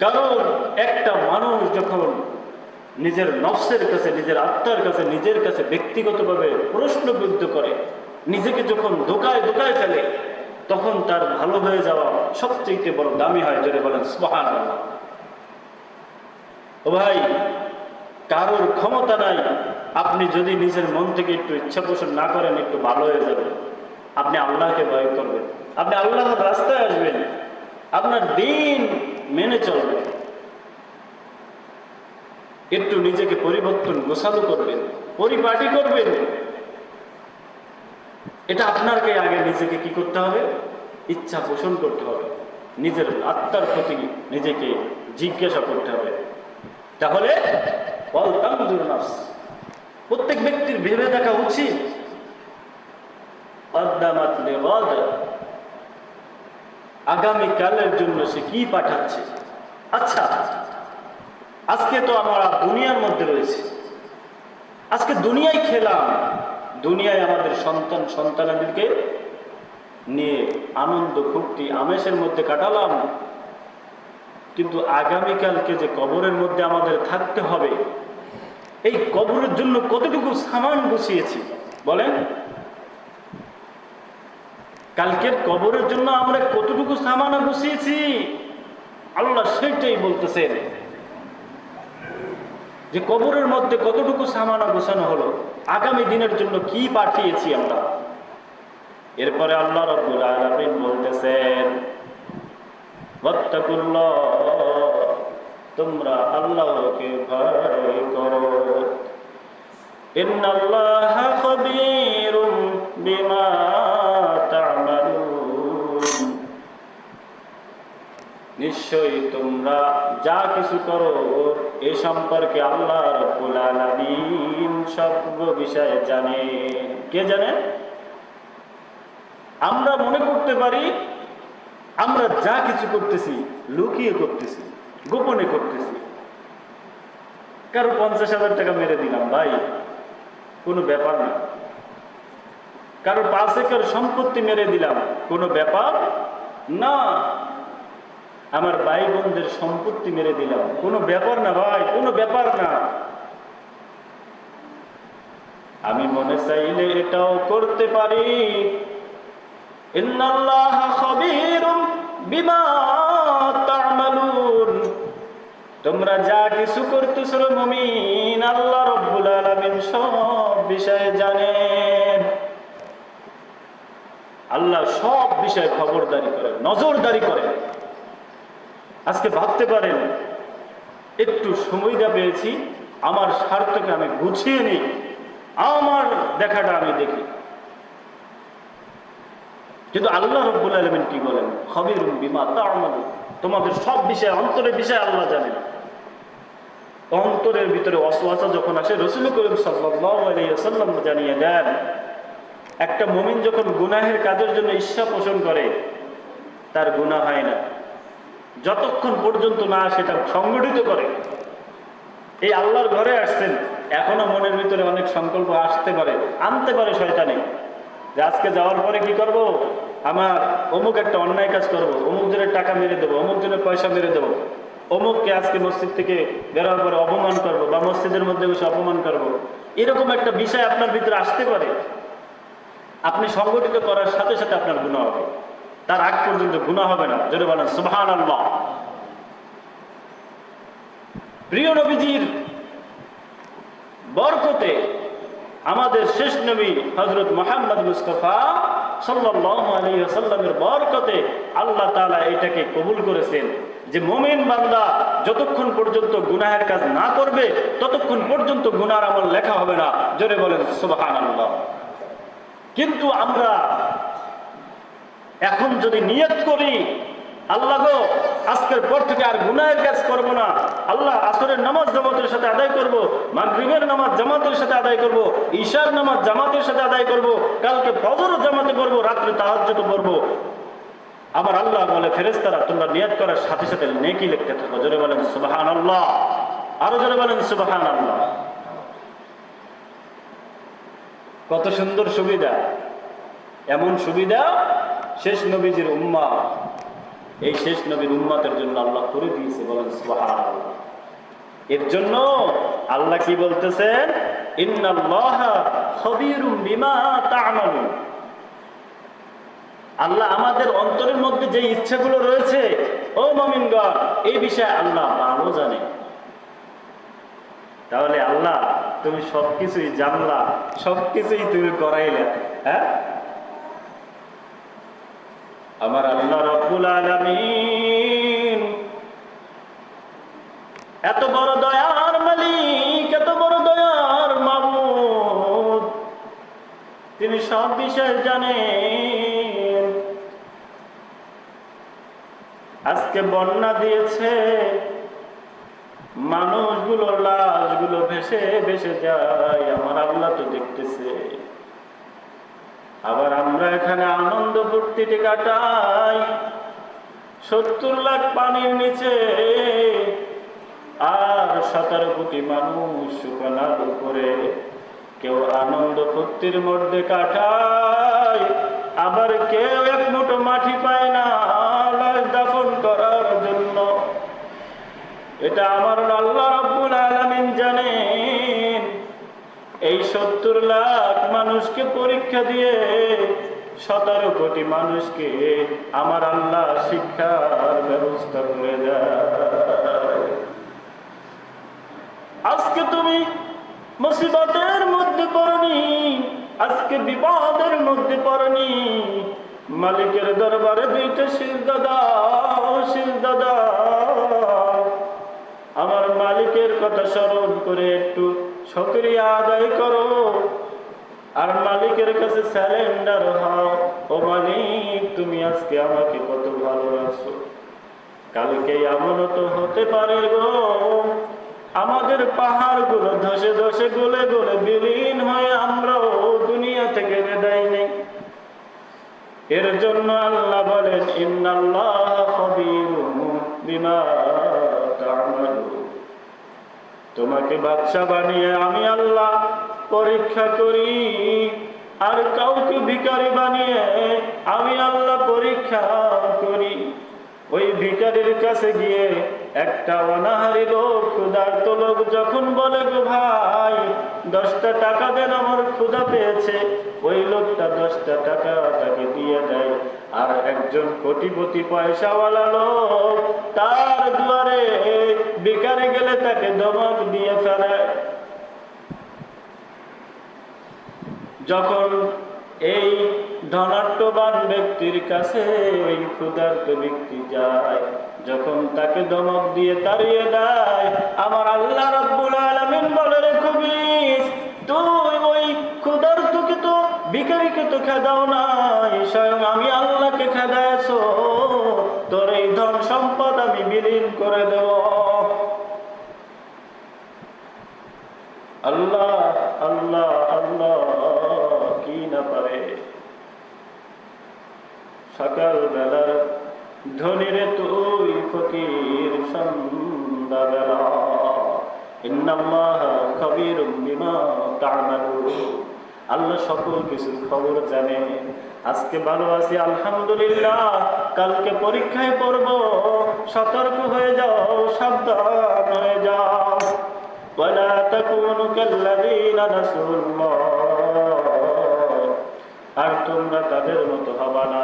কারণ একটা মানুষ যখন নিজের নফসের কাছে, নিজের আত্মার কাছে, নিজের কাছে ব্যক্তিগতভাবে প্রশ্নবিদ্ধ করে, নিজেকে যখন দোকায় দোকায় ফেলে, তখন তার ভালো হয়ে যাওয়া সবচেয়ে বড় দামি হয় যদি বলেন স্মহান ও ভাই, কারোর ক্ষমতা নাই, আপনি যদি নিজের মন থেকে একটু ইচ্ছা পোষণ না করেন, একটু ভালো হয়ে যাবেন আপনি আল্লাহকে ভয় করবেন। আপনি আল্লাহর রাস্তায় আসবেন। আপনার দিন মেনে চলবেন একটু নিজেকে পরিবর্তন, গোছালো করবেন, পরিপাটি করবেন। এটা আপনাকে আগে নিজেকে কি করতে হবে? ইচ্ছা পোষণ করতে হবে। নিজের আত্মার প্রতি নিজেকে জিজ্ঞাসা করতে হবে। তাহলে প্রত্যেক ব্যক্তির ভেবে দেখা উচিত। কদ্দামাত লিগাদ। আগামীকালের জন্য সে কি পাঠাচ্ছে? আচ্ছা আজকে তো আমরা দুনিয়ার মধ্যে রয়েছে। আজকে দুনিয়ায় খেলাম, দুনিয়ায় আমাদের সন্তান সন্তানাদেরকে নিয়ে আনন্দ, ফুর্তি, আমেশের মধ্যে কাটালাম। কিন্তু আগামীকালকে যে কবরের মধ্যে আমাদের থাকতে হবে, এই কবরের জন্য কতটুকু সামান গুছিয়েছি, বলেন? কালকের কবরের জন্য আমরা কতটুকু সামানা গুছিয়েছি আল্লাহ সেটাই বলতেছেন। যে কবরের মধ্যে কতটুকু সামানা গোছানো হলো, আগামী দিনের জন্য কি পাঠিয়েছি আমরা? এরপরে আল্লাহ রব্বুল আলামিন বলতেছেন তোমরা আল্লাহকে ভয় করো। ইন্নাল্লাহা খাবীরুম বিমা নিশ্চয়ই তোমরা যা কিছু করো, এ সম্পর্কে আল্লাহ রব্বুল বিষয়ে জানে। কে জানে? আমরা মনে করতে পারি, আমরা যা কিছু করতেছি, লুকিয়ে করতেছি, গোপনে করতেছি। কারও পঞ্চাশ হাজার টাকা মেরে দিলাম, ভাই, কোনো ব্যাপার না। কারও পাঁচ একর সম্পত্তি মেরে দিলাম, কোনো ব্যাপার না। আমার ভাই বোনদের সম্পত্তি মেরে দিলাম। কোনো ব্যাপার না ভাই, কোনো ব্যাপার না। আমি মনে চাইলে এটাও করতে পারি। তোমরা যা কিছু করতেছ মুমিন, আল্লাহ রব্বুল আলামিন সব বিষয়ে জানেন। আল্লাহ সব বিষয়ে খবরদারি করেন, নজরদারি করেন। আজকে ভাবতে পারেন, একটু সময়টা পেয়েছি, আমার স্বার্থকে আমি গুছিয়ে নিই, আমার দেখাটা আমি দেখি। কিন্তু আল্লাহ রব্বুল আলমিন কি বলেন? খবির বিমা তা'মালুন তোমাদের সব বিষয়, অন্তরের বিষয় আল্লাহ জানেন। অন্তরের ভিতরে অসওয়াসা যখন আসে, রসুল করিম সাল্লাম জানিয়ে দেন, একটা মমিন যখন গুনাহের কাজের জন্য ইচ্ছা পোষণ করে, তার গুনাহ হয় না। যতক্ষণ পর্যন্ত না সেটা সংগঠিত করে। এই আল্লাহর ঘরে আসছেন, এখনও মনের ভিতরে অনেক সংকল্প আসতে পারে, আনতে পারে শয়তানে। যে আজকে যাওয়ার পরে কি করব? আমার অমুক একটা অন্যায় কাজ করব অমুক জনের টাকা মেরে দেবো অমুক জনের পয়সা মেরে দেবো। অমুককে আজকে মসজিদ থেকে বেরোয়ার পরে অপমান করব বা মসজিদের মধ্যে বসে অপমান করব। এরকম একটা বিষয় আপনার ভিতরে আসতে পারে। আপনি সংগঠিত করার সাথে সাথে আপনার গুণা হবে। তার আগ পর্যন্ত গুণা হবে না। যদি বলেন সুবহান আল্লাহ প্রিয় নবীজির বরকতে আমাদের শেষ নবী হজরত মোহাম্মদ মুস্তফা ওয়াসাল্লামের বরকতে আল্লাহ তাআলা এটাকে কবুল করেছেন যে মুমিন বান্দা যতক্ষণ পর্যন্ত গুনাহের কাজ না করবে, ততক্ষণ পর্যন্ত গুনার আমল লেখা হবে না। জোরে বলেন, সুবহানাল্লাহ। কিন্তু আমরা এখন যদি নিয়ত করি, আল্লাহ গো, আজকের পর থেকে আর গুনাহের কাজ করব না। আল্লাহ আসরের নামাজ জামাতের সাথে আদায় করব, মাগরিবের নামাজ জামাতের সাথে আদায় করব, ঈশার নামাজ জামাতের সাথে আদায় করব, কালকে ফজরও জামাতে করব, রাত্রে তাহাজ্জুদ করব। আমার আল্লাহ বলে, ফেরেশতারা, তোমরা নিয়ত করার সাথে সাথে নেকি লিখতে থাকো। জোরে বলেন, সুবহানাল্লাহ। আরও জোরে বলেন, সুবহানাল্লাহ। কত সুন্দর সুবিধা। এমন সুবিধা শেষ নবীজির উম্মা। এই শেষ নবীর উম্মতের জন্য আল্লাহ করে দিয়েছে, বলেন এর জন্য আল্লাহ কি বলতেছেন? আল্লাহ আমাদের অন্তরের মধ্যে যে ইচ্ছাগুলো রয়েছে, ও মমিনগণ, এই বিষয়ে আল্লাহ ভালো জানে। তাহলে আল্লাহ, তুমি সবকিছুই জানলা, সবকিছুই তুমি করাইলে হ্যাঁ? আমার আল্লাহ রব্বুল আলামিন। এত বড় দয়ার মালিক, এত বড় দয়ার মাবুদ। তিনি সব বিষয় জানেন। আজকে বন্যা দিয়েছে। মানুষগুলো লাশগুলো ভেসে ভেসে যায়। আমার আল্লাহ তো দেখতেছে। আবার আমরা এখানে আনন্দ ফুর্তিতে কাটাই। সত্তর লাখ পানির নিচে আর সতেরো কোটি মানুষ শুকনার উপরে কেউ আনন্দ ফুর্তির মধ্যে কাটায়। আবার কেউ এক মুঠো মাটি পায় না দাফন করার জন্য। এটা আমার আল্লাহ সত্তর লাখ মানুষকে পরীক্ষা দিয়ে সতেরো কোটি মানুষকে আমার আল্লাহ শিক্ষার ব্যবস্থা করে আজকে তুমি মুসিবতের মধ্যে পড়নি, আজকে বিপদের মধ্যে পড়নি। মালিকের দরবারে দুইটা সিজদা দাও সিজদা দাও আমার মালিকের কথা স্মরণ করে একটু সক্রিয়া আদায় করো। আর মালিকের কাছে স্যালেন্ডার হও। ও মালিক, তুমি আজকে আমাকে কত কালকে তো হতে পারে গো। আমাদের পাহাড়গুলো ধসে ধসে গলে গলে বিলীন হয়ে আমরাও দুনিয়া থেকে বিদায় নেই। এর জন্য আল্লাহ বলেন, ইন্নাল্লাহ বিমা তোমাকে বাচ্চা বানিয়ে আমি আল্লাহ পরীক্ষা করি। আর কাউকে ভিকারি বানিয়ে আমি আল্লাহ পরীক্ষা করি। ওই ভিকারির কাছে গিয়ে একটা অনাহারি লোক ক্ষুধার্ত লোক যখন বলে, গো ভাই, দশটা টাকা দেন, আমার ক্ষুধা পেয়েছে। ওই লোকটা দশটা টাকা তাকে দিয়ে দেয়। আর একজন কোটিপতি পয়সাওয়ালা লোক তার দুয়ারে বেকারে গেলে তাকে দমক দিয়ে ফেলায় যখন এই ধনাট্যবান ব্যক্তির কাছে ওই ক্ষুধার্ত ব্যক্তি যায়। যখন তাকে দমক দিয়ে তাড়িয়ে দেয়, আমার আল্লাহ রব্বুল আলামিন বলে, রে খুবিস তুই ওই ক্ষুধার্তকে তো, ভিখারিকে তো খেদাও নাই, স্বয়ং আমি আল্লাহকে খেদাইছ তোর এই ধন সম্পদ আমি বিলীন করে দেব। আল্লাহ আল্লাহ কি না পারে সকাল বেলার ধনিরে তুই ফকির সন্ধ্যা বেলা ইন্নাল্লাহ খবীরুম বিমা তা'মালুন আল্লাহ সকল কিছুর খবর জানে আজকে ভালো আছি আলহামদুলিল্লাহ কালকে পরীক্ষায় পড়ব সতর্ক হয়ে যাও সাবধান হয়ে যাও ولا تكونوا كالذين نسوا الله আর তোমরা তাদের মতো হবা না